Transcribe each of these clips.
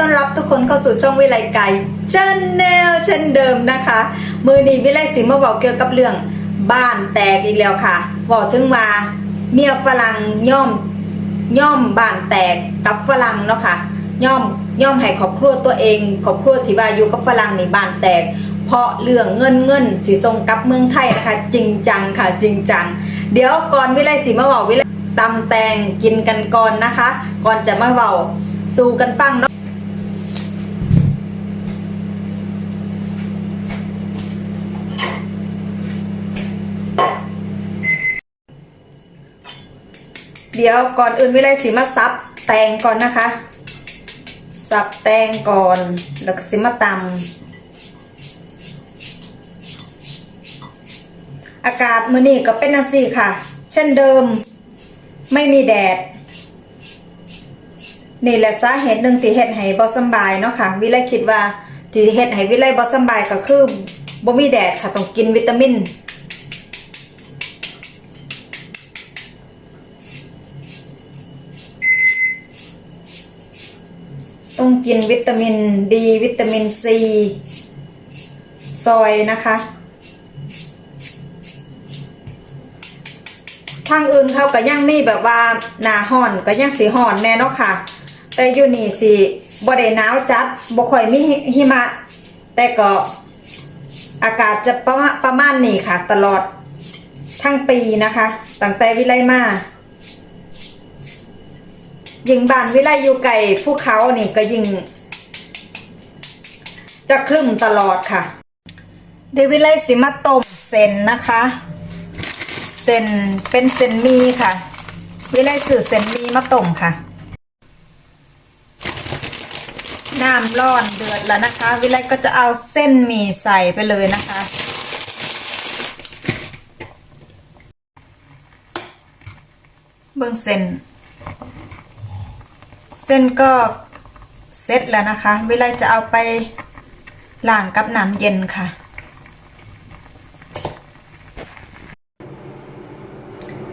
ต้อนรับทุกคนเข้าสู่ช่องวิไลไก่ชนแนลเช่นเดิมนะคะ มือนี้วิไลสิมาบอกเกี่ยวกับเรื่องบ้านแตกอีกแล้วค่ะบอกถึงว่าเมียฝรั่งย่อมย่อมบ้านแตกกับฝรั่งเนาะค่ะย่อมย่อมให้ครอบครัวตัวเองครอบครัวที่ว่าอยู่กับฝรั่งนี่บ้านแตก เพราะเรื่องเงินเงินสีส่งกับเมืองไทยนะคะ จริงจังค่ะจริงจัง เดี๋ยวก่อนวิไลสิมาบอกวิไลตำแตงกินกันก่อนนะคะ ก่อนจะมาเบาสู่กันฟังเนาะ เดี๋ยวก่อนอื่นวิไลสิมาซับแตงก่อนนะคะ สับแตงก่อน แล้วก็สิมาตำอากาศมื้อนี้ก็เป็นจังซี่ค่ะ เช่นเดิม ไม่มีแดด นี่แหละสาเหตุหนึ่งที่เฮ็ดให้บ่สบายเนาะค่ะ วิไลคิดว่าที่เฮ็ดให้วิไลบ่สบายก็คือบ่มีแดดค่ะต้องกินวิตามิน กินวิตามินดีวิตามินซีซอยนะคะ ทางอื่นเขาก็ยังมีแบบว่าหนาห่อนก็ยังสีห่อนแน่เนาะค่ะ แต่อยู่นี่สิบ่ได้หนาวจัดบ่ค่อยมีหิมะ แต่ก็อากาศจะประประมาณนี้ค่ะ ตลอดทั้งปีนะคะตั้งแต่วิไลมา ยิงบ้านวิไลอยู่ไกลภูเขานี่ก็ยิงจะครึ้มตลอดค่ะ เดวิไลสิมาต้มเส้นนะคะ เส้นเป็นเส้นมีค่ะ วิไลสื่อเส้นมีมาต้มค่ะ น้ำร้อนเดือดแล้วนะคะ วิไลก็จะเอาเส้นมีใส่ไปเลยนะคะเบื้องเส้น เส้นก็เสร็จแล้วนะคะวิไลจะเอาไปล้างกับน้ำเย็นค่ะ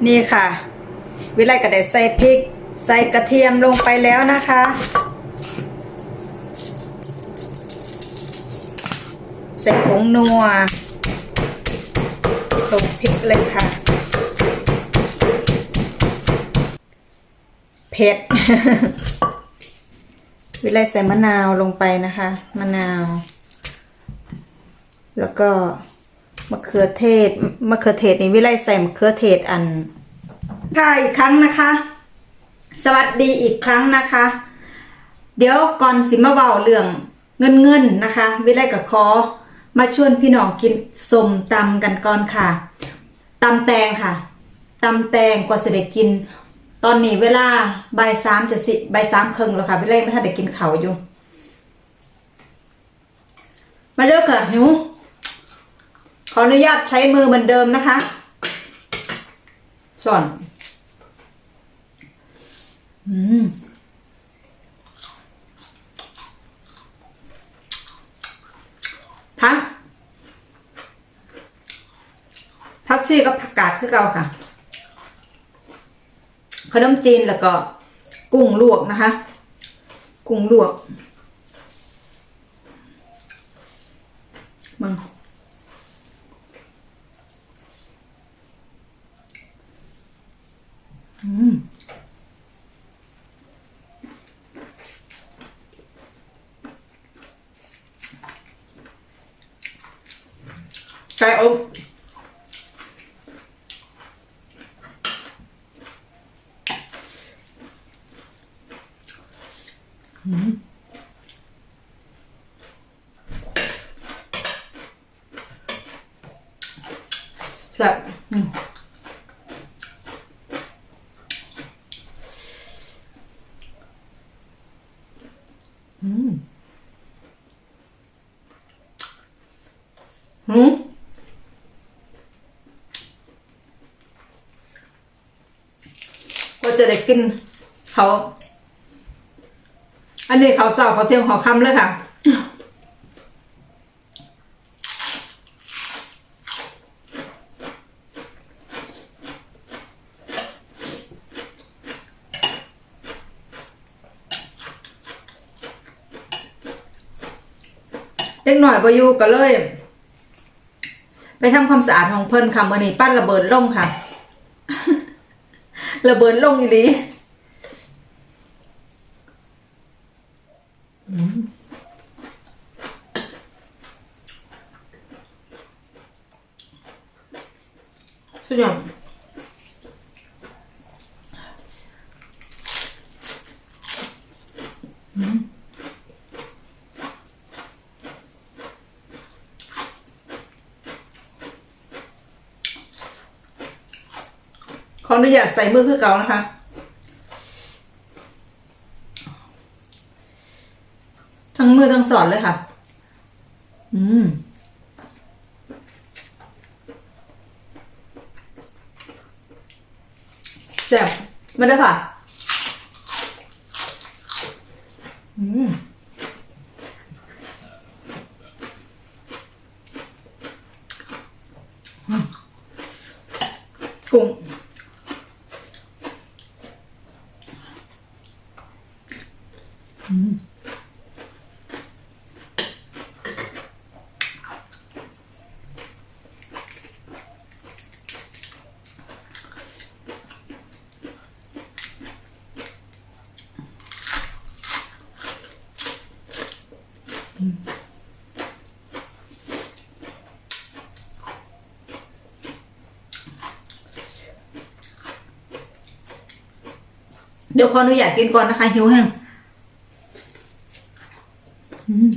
นี่ค่ะ วิไลก็ได้ใส่พริก ใส่กระเทียมลงไปแล้วนะคะ ใส่ผงนัวลงพริกเลยค่ะ เผ็ด วิไลใส่มะนาวลงไปนะคะ มะนาว แล้วก็มะเขือเทศมะเขือเทศนี่วิไลใส่มะเขือเทศอันค่ะอีกครั้งนะคะ สวัสดีอีกครั้งนะคะ เดี๋ยวก่อนสิมาเว้าเรื่องเงินเงินๆนะคะ วิไลกับขอมาชวนพี่น้องกินสมตำกันก่อนค่ะตำแตงค่ะตำแตงกว่าจะได้กิน ตอนนี้เวลาบ่ายสามจะสิบ่ายสามครึ่งแล้วค่ะวิไลไม่ทันได้กินเขาวอยู่ มาเลือกค่ะหิวขออนุญาตใช้มือเหมือนเดิมนะคะส่วนอืมพักพักชีกับผักกาดคือเก่าค่ะ ขนมจีนแล้วก็กุ้งลวกนะคะ กุ้งลวกมังไก่อบ แซ่บอืมอืมหืมก็จะได้กินเขา อันนี้เขาสาเขาเที่ยงเขาคำเลยค่ะ เล็กหน่อยบอยู่ก็เลย ไปทำความสะอาดของเพิ่นค่ะมื่อนี้ปั้นระเบิดลงค่ะ ระเบิดลงอีหลี ขออนุญาตใส่มือคือเก่านะคะทั้งมือทั้งสอนเลยค่ะ อืมแซ่บมาได้ค่ะ อืม กุ้ง เดี๋ยวขออนุญาตกินก่อนนะคะหิวแห้งอืม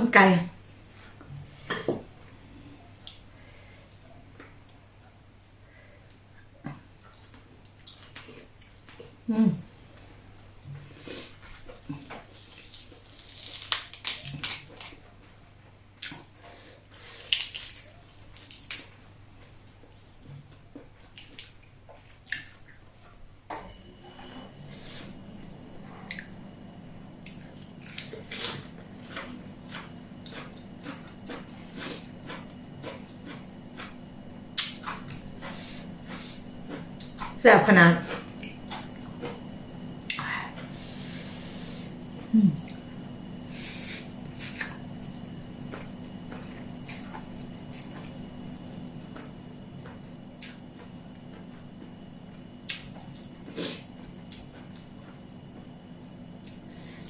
มันไกลม แซ่บขนาด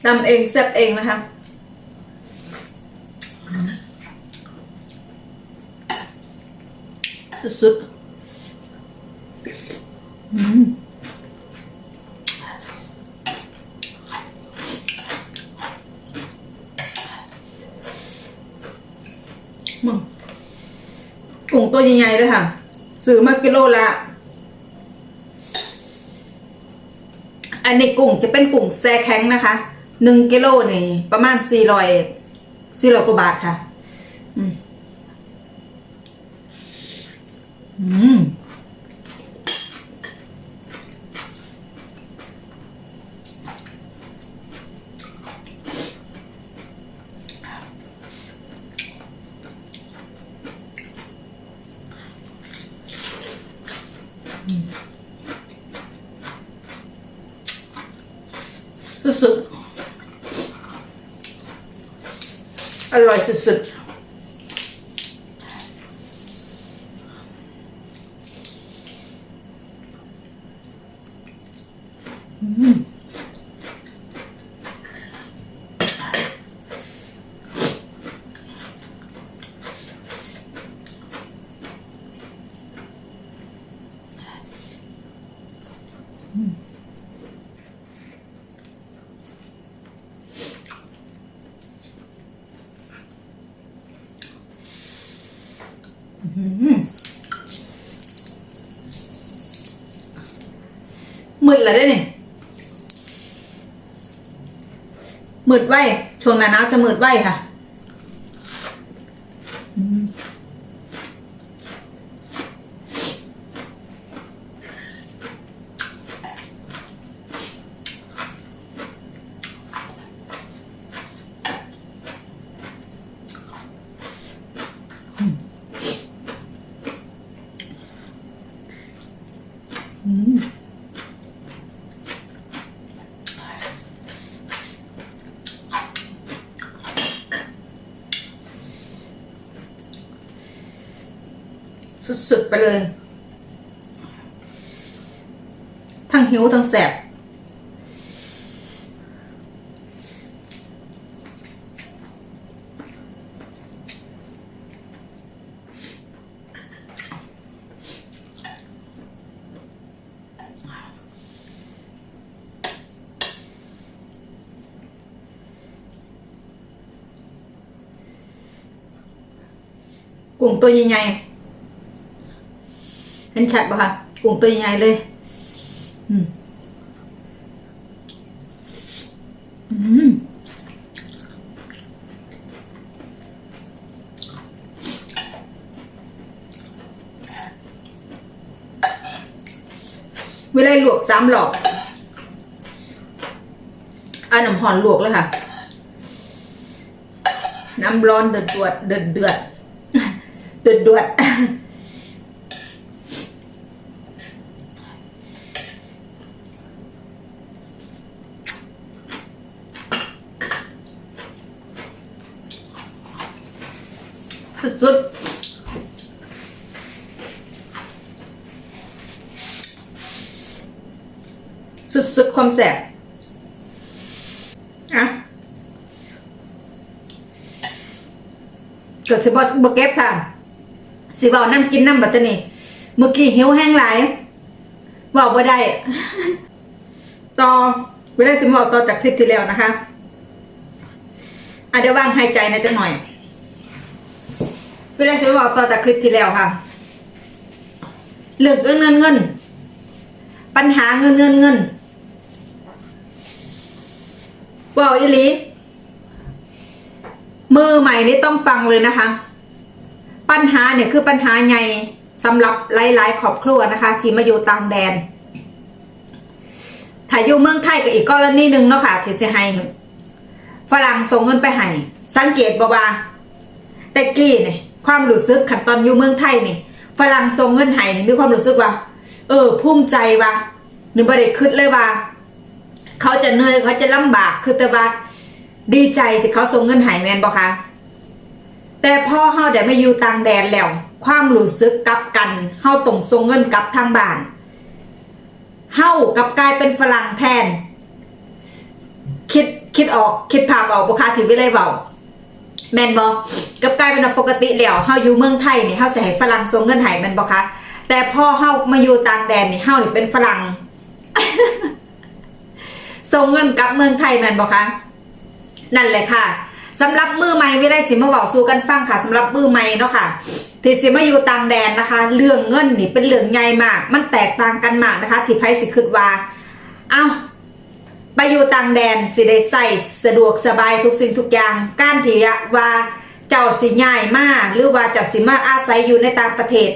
ทำเองแซ่บเองนะคะสุดๆ มึงกุ้งตัวใหญ่ๆเลยค่ะ ซื้อมากิโลละ อันนี้กุ้งจะเป็นกุ้งแซ่แข็งนะคะ หนึ่งกิโลนี่ ประมาณสี่ร้อยสี่ร้อยกว่าบาทค่ะ อืม อืม สุดๆ อร่อยสุดๆ แล้วด้นี่มืดไว้ช่วงหน้าหนาจะมืดไว้ค่ะ嗯。Mm. ไปเลย ทั้งหิวทั้งแสบกุ้งตัวใหญ่ๆ เห็นชัดปะคะกุ้งตัวใหญ่เลยอืมอืมเวลาลวกสามหลอกเอาน้ำหอนลวกเลยค่ะ น้ำร้อนเดือดเดือดเดือดเดือดเดือดเดือด สุดๆสุดความแสบอะเกิดสิบอบเก็บค่ะ สิบอกน้ำกินน้ำบัตตนี่เมื่อกี้หิวแห้งหลายบอกบ่ได้ ต่อเวลาสิบอกต่อจากคลิปที่แล้วนะคะอะเดี๋ยววางหายใจนะจังหน่อย เวลาสิบอกต่อจากคลิปที่แล้วค่ะเรื่องเงินเงินปัญหาเงินเงินเงินว่าอีหลีมือใหม่นี่ต้องฟังเลยนะคะ ปัญหาเนี่ยคือปัญหาใหญ่สำหรับหลายๆครอบครัวนะคะ ที่มาอยู่ต่างแดนถ้าอยู่เมืองไทยก็อีกกรณีหนึ่งเนาะค่ะที่จะให้ฝรั่งส่งเงินไปให้สังเกตบอกว่าแต่กี้เนี่ย ความรู้สึกขันตอนอยู่เมืองไทยนี่ฝรั่งส่งเงินให้นี่มีความรู้สึกว่า เออภูมิใจว่าหนึ่งประเด็คิดเลยว่า เขาจะเหนื่อยเขาจะลำบากคือแต่ว่าดีใจที่เขาส่งเงินให้แมนบอกคะแต่พ่อเฮาได้มาอยู่ต่างแดนแล้ว ความรู้สึกกลับกันเฮาต้องส่งเงินกลับทางบ้านเฮากับกลายเป็นฝรั่งแทน คิดคิดออกคิดภาพออกบ่คะที่วิไลเว้า แมนบอกกับกลายเป็นปกติแล้วเฮาอยู่เมืองไทยนี่เฮาสิให้ฝรั่งส่งเงินให้แม่นบ่คะแต่พอเฮามาอยู่ต่างแดนนี่เฮานี่เป็นฝรั่งส่งเงินกลับเมืองไทยแม่นบ่คะนั่นแหละค่ะสำหรับมือใหม่วิไลสิมาบอกสู่กันฟังค่ะสำหรับมือใหม่เนาะค่ะที่สิมาอยู่ต่างแดนนะคะ เรื่องเงินนี่เป็นเรื่องใหญ่มาก มันแตกต่างกันมากนะคะที่ไผสิคิดว่า เอ้า ไปอยู่ต่างแดนสิได้ใส่สะดวกสบายทุกสิ่งทุกอย่าง การที่ว่าเจ้าสิย้ายมาหรือว่าเจ้าสิมาอาศัยอยู่ในต่างประเทศ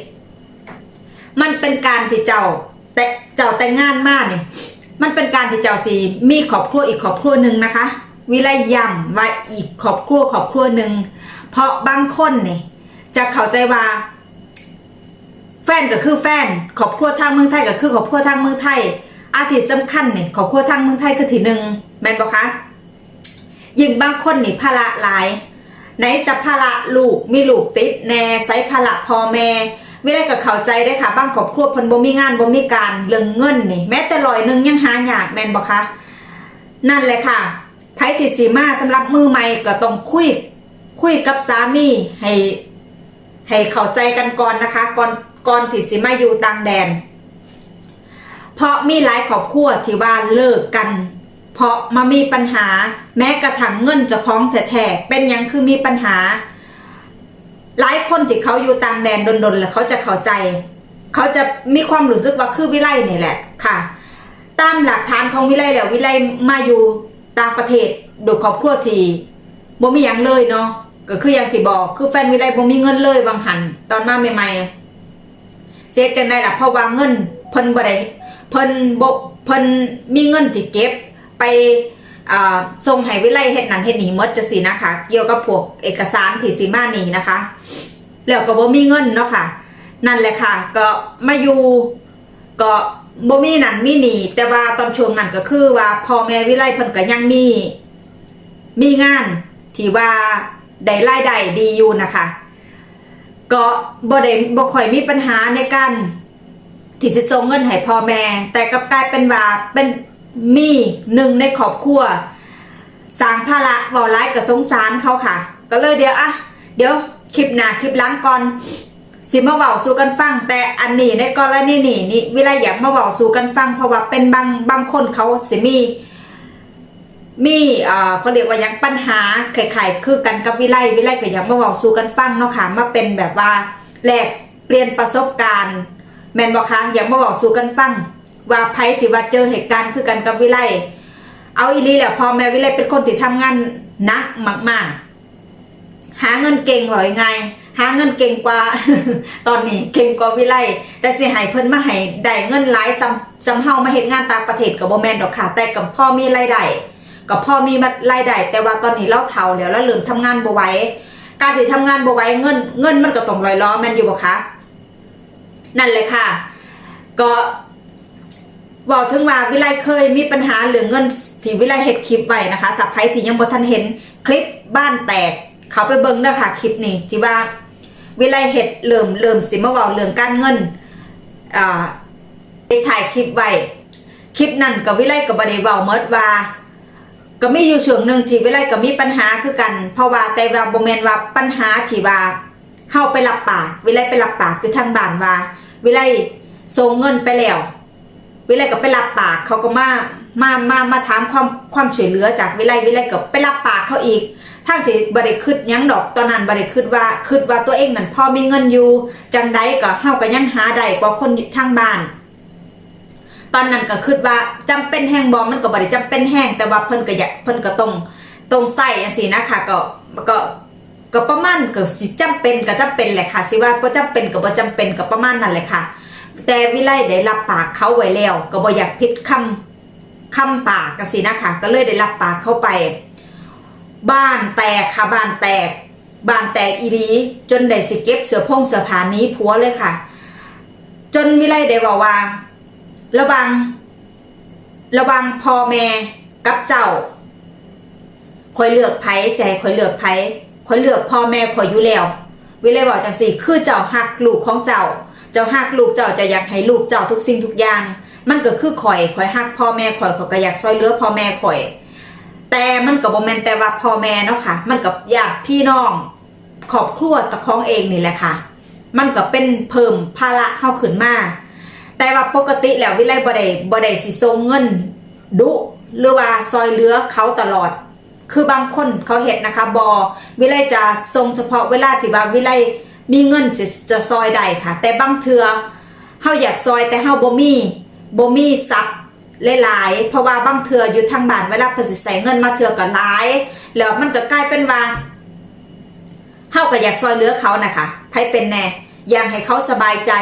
มันเป็นการที่เจ้าแต่เจ้าแต่งงานมาเนี่ยมันเป็นการที่เจ้าสิมีครอบครัวอีกครอบครัวหนึ่งนะคะ วิไลย้ำว่าอีกครอบครัวครอบครัวหนึ่งเพราะบางคนเนี่ยจะเข้าใจว่าแฟนก็คือแฟนครอบครัวทางเมืองไทยก็คือครอบครัวทางเมืองไทย อาทิตย์สำคัญเนี่ยครอบครัวทางเมืองไทยคือที่หนึ่งแม่นบอกคะยิ่งบางคนนี่ภาระหลาย ไหนจะภาระลูกมีลูกติดแน่ไซภาระพ่อแม่ไม่ได้กับเข้าใจได้ค่ะบางครอบครัวพิ่นบ่มีงานบ่มีการเรื่องเงินนี่ แม้แต่ลอยหนึงยังหายากแม่นบอกคะนั่นแหละค่ะไพ่ติสีมาสำหรับมือใหม่ก็ต้องคุยคุยกับสามีให้ให้เข้าใจกันก่อนนะคะ ก่อนก่อนที่สิมาอยู่ต่างแดน เพราะมีหลายครอบครัวที่ว่าเลิกกัน เพราะมามีปัญหาแม้กระทั่งเงินจะคล้องแท้ๆเป็นยังคือมีปัญหา หลายคนที่เขาอยู่ต่างแดนดนๆแล้วเขาจะเข้าใจ เขาจะมีความรู้สึกว่าคือวิไลนี่แหละค่ะ ตามหลักฐานของวิไลแล้ววิไลมาอยู่ต่างประเทศโดยครอบครัวทีบ่มีหยังเลยเนาะก็คืออย่างที่บอกคือแฟนวิไลบ่มีเงินเลยบางหันตอนมาใหม่ๆเสียจังไดล่ะเพราะว่าเงินเพิ่นบ่ได้ เพิ่นบ่เพิ่นมีเงินที่เก็บไปส่งให้วิไลเฮ็ดนั่นเฮ็ดนี่มดจังซี่นะคะ เกี่ยวกับพวกเอกสารที่สิมานี่นะคะ แล้วก็บ่มีเงินเนาะค่ะ นั่นแหละค่ะ ก็มาอยู่ก็บ่มีนั่นมีนี่ แต่ว่าตอนช่วงนั้นก็คือว่าพ่อแม่วิไลเพิ่นก็ยังมีมีงานที่ว่าได้รายได้ดีอยู่นะคะ ก็บ่ได้บ่ค่อยมีปัญหาในการ ที่จะส่งเงินให้พ่อแม่ แต่กลับกลายเป็นว่าเป็นมีหนึ่งในครอบครัวสร้างภาระเว้าร้ายกับสงสารเขาค่ะ ก็เลยเดี๋ยวอะเดี๋ยวคลิปหน้าคลิปล้างก่อนสิมาเว้าสู่กันฟัง แต่อันนี้ในกรณีนี่นี่เวลาอยากมาเว้าสู่กันฟัง เพราะว่าเป็นบางบางคนเขาสิมี มีเอ่อเขาเรียกว่ายังปัญหาไข่ๆคือกันกับวิไลวิไลก็อยากมาเว้าสู่กันฟังเนาะค่ะมาเป็นแบบว่าแลกเปลี่ยนประสบการณ์ แม่นบอกคะอยากมาเว้าสู่กันฟังว่าไผที่ว่าเจอเหตุการณ์คือกันกับวิไลเอาอีลีแหละพอแม่วิไลเป็นคนที่ทำงานหนักมากๆ หาเงินเก่งหรอยไงหาเงินเก่งกว่า ตอนนี้เก่งกว่าวิไลแต่สิให้เพิ่นมาให้ได้เงินหลายซ้ำซ้ำเฮามาเฮ็ดงานต่างประเทศก็บ่แมนดอกค่ะ แต่กับพ่อมีรายได้กับพ่อมีรายได้แต่ว่าตอนนี้เราเฒ่าแล้วแล้วเริ่มทำงานบ่ไหวการที่ทำงานบ่ไหวเงินเงินมันก็ต้องลอยล้อแม่นอยู่บ่คะ นั่นเลยค่ะ ก็บอกถึงว่าวิไลเคยมีปัญหาเรื่องเงินที่วิไลเฮ็ดคลิปไว้นะคะแต่ใครที่ยังบ่ทันเห็นคลิปบ้านแตก เขาไปเบิ่งเด้อค่ะคลิปนี้ที่ว่าวิไลเฮ็ดเริ่มเริ่มสิมาเว้าเรื่องการเงินอ่าได้ถ่ายคลิปไว้คลิปนั้นกับวิไลก็บ่ได้เว้าหมดว่าก็มีอยู่ช่วงหนึ่งที่วิไลก็มีปัญหาคือกัน เพราะว่าแต่ว่าบ่แมนว่าปัญหาที่ว่าเฮาไปรับปากวิไลไปรับปากอยู่ทางบ้านว่า วิไลส่งเงินไปแล้ว วิไลก็ไปรับปากเขาก็มามามามาถามความความช่วยเหลือจากวิไลวิไลก็ไปรับปากเขาอีกทางที่บ่ได้คิดยังดอกตอนนั้นบ่ได้คิดว่าคิดว่าตัวเองนั่นพอมีเงินอยู่ จังใดก็เฮาก็ยังหาได้กว่าคนทางบ้าน ตอนนั้นก็คิดว่าจำเป็นแห้งบอมันก็บ่ได้จำเป็นแห้งแต่ว่าเพิ่นก็อยากเพิ่นก็ต้องต้องใส่จังซี่นะคะก็ก็ ก็ประมาณก็สิจำเป็นก็จำเป็นแหละค่ะสิว่าบ่จำเป็นก็บ่จำเป็นก็ประมาณนั้นแหละค่ะ แต่วิไลได้รับปากเขาไว้แล้ว ก็บ่อยากผิดคำคำปากกันสินะคะก็เลยได้รับปากเข้าไป บ้านแตกค่ะบ้านแตกบ้านแตกอีรีจนได้สิเก็บเสื้อพงเสื้อผ้านี้ผัวเลยค่ะ จนวิไลได้บอกว่า ระวัง ระวังพ่อแม่กับเจ้าคอยเลือกไผแส่คอยเลือกไผ คอยเลือกพ่อแม่คอยอยู่แล้ววิไลบอกจังสิคือเจ้าหักลูกของเจ้า เจ้าหักลูกเจ้าจะอยากให้ลูกเจ้าทุกสิ่งทุกอย่าง มันก็คือข่อยข่อยหักพ่อแม่ข่อยขอยก็อยากซอยเลือพ่อแม่ข่อย แต่มันก็บ่แม่นแต่ว่าพ่อแม่เนาะค่ะ มันกับญาติพี่น้องครอบครัวตะคองเองนี่แหละค่ะ มันก็เป็นเพิ่มภาระเฮาขึ้นมาแต่ว่าปกติแล้ววิไลบ่ได้บ่ได้สิส่งเงินดุหรือว่าซอยเลือเขาตลอด คือบางคนเขาเห็นนะคะบอวิไลจะทรงเฉพาะเวลาที่ว่าวิไลมีเงินจะจะซอยได้ค่ะ แต่บางเทือเฮาอยากซอยแต่เฮาบ่มีบ่มีทรัพย์หลายๆ เพราะว่าบางเทืออยู่ทางบ้านเวลาเพิ่นสิใส่เงินมาเทือก็หลาย แล้วมันก็กลายเป็นว่าเฮาก็อยากซอยเหลือเขานะคะไผเป็นแน่อยากให้เขาสบายใจ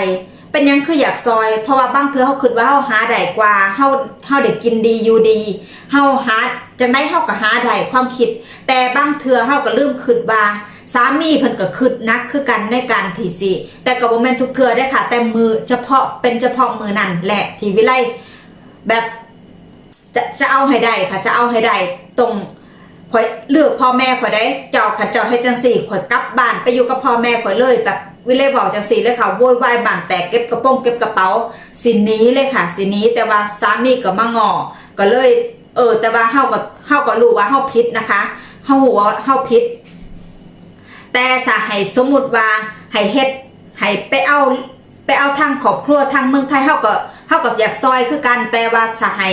เป็นยังคืออยากซอย เพราะว่าบางเทือเฮาคิดว่าเฮาหาได้กว่าเฮาเฮาได้กินดีอยู่ดีเฮาหาจังได๋เฮาก็หาได้ความคิด แต่บางเทือเฮาก็ลืมคิดว่าสามีเพิ่นก็คิดนักคือกันในการที่สิแต่ก็บ่แม่นทุกเทือได้ค่ะ แต่มือเฉพาะเป็นเฉพาะมือนั่นแหละที่วิไลแบบจะจะเอาให้ได้ค่ะ จะเอาให้ได้ตรงข่อยเลือกพ่อแม่ข่อยได้ เจ้าขัดเจ้าให้จังสี่ข่อยกลับบ้านไปอยู่กับพ่อแม่ข่อยเลยแบบ วิเลยบอกจังสีเลยค่ะโวยวายบ้านแตกเก็บกระโปรงเก็บกระเป๋าสินนี้เลยค่ะสินนี้แต่ว่าสามีก็มางอก็เลย เออ แต่ว่าเฮาก็เฮาก็รู้ว่าเฮาผิดนะคะเฮารู้ว่าเฮาผิด แต่ถ้าให้สมมุติว่าให้เฮ็ดให้ไปเอาไปเอาทางครอบครัวทางเมืองไทยเฮาก็เฮาก็อยากซอยคือกันแต่ว่าจะให้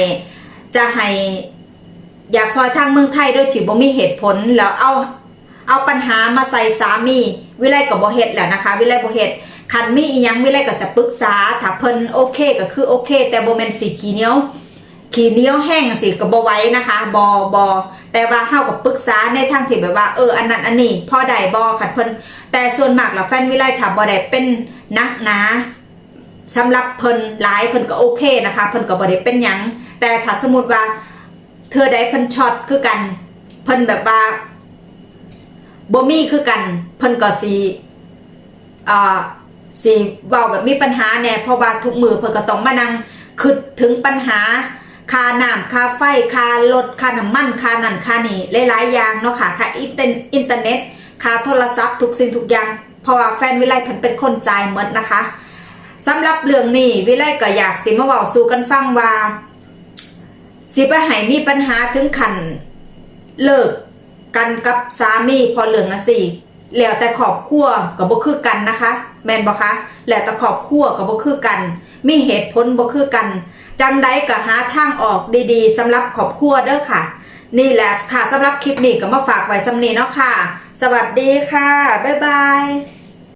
จะให้อยากซอยทางเมืองไทยโดยที่บ่มีเหตุผลแล้วเอา เอาปัญหามาใส่สามี วิไลก็บ่เฮ็ดแหละนะคะ วิไลบ่เฮ็ดคันมีอีหยังวิไลก็จะปรึกษาถ้าเพิ่นโอเคก็คือโอเค แต่บ่แม่นสิขี้เหนียวขี้เหนียวแห้งสิก็บ่ไว้นะคะบอบอแต่ว่าเฮากับปรึกษาในทางที่แบบว่าเอออันนั้นอันนี้พอได้บ่คันเพิ่นแต่ส่วนมากแล้วแฟนวิไลถ้าบ่ได้เป็นนักหนาสำหรับเพิ่นหลายเพิ่นก็โอเคนะคะเพิ่นก็บ่ได้เป็นหยังแต่ถ้าสมมุติว่าเธอได้เพิ่นช็อตคือกัน เพิ่นแบบว่า บ่มีคือกันเพิ่นก็สิอ่าสิเว้าแบบมีปัญหาแน่เพราะว่าทุกมือเพิ่นก็ต้องมานั่งคิดถึงปัญหาค่าน้ำค่าไฟค่ารถค่าน้ำมันค่านั่นค่านี่หลายๆอย่างเนาะค่ะค่าอินเทอร์อินเทอร์เน็ตค่าโทรศัพท์ทุกสิ่งทุกอย่าง เพราะว่าแฟนวิไลเพิ่นเป็นคนจ่ายหมดนะคะสำหรับเรื่องนี้วิไลก็อยากสิมาเว้าสู่กันฟังว่าสิไปให้มีปัญหาถึงขันเลิก กันกับสามีพอเหลืองอะสิแล้วแต่ขอบขั้วกับบ่คือกันนะคะ แม่นบ่คะแล้วแต่ขอบขั้วกับบ่คือกัน มีเหตุผลบ่คือกัน จังใดก็หาทางออกดีๆสำหรับขอบขั้วเด้อค่ะ นี่แหละค่ะสำหรับคลิปนี้ก็มาฝากไว้สำนี้เนาะค่ะ สวัสดีค่ะ บ๊ายบาย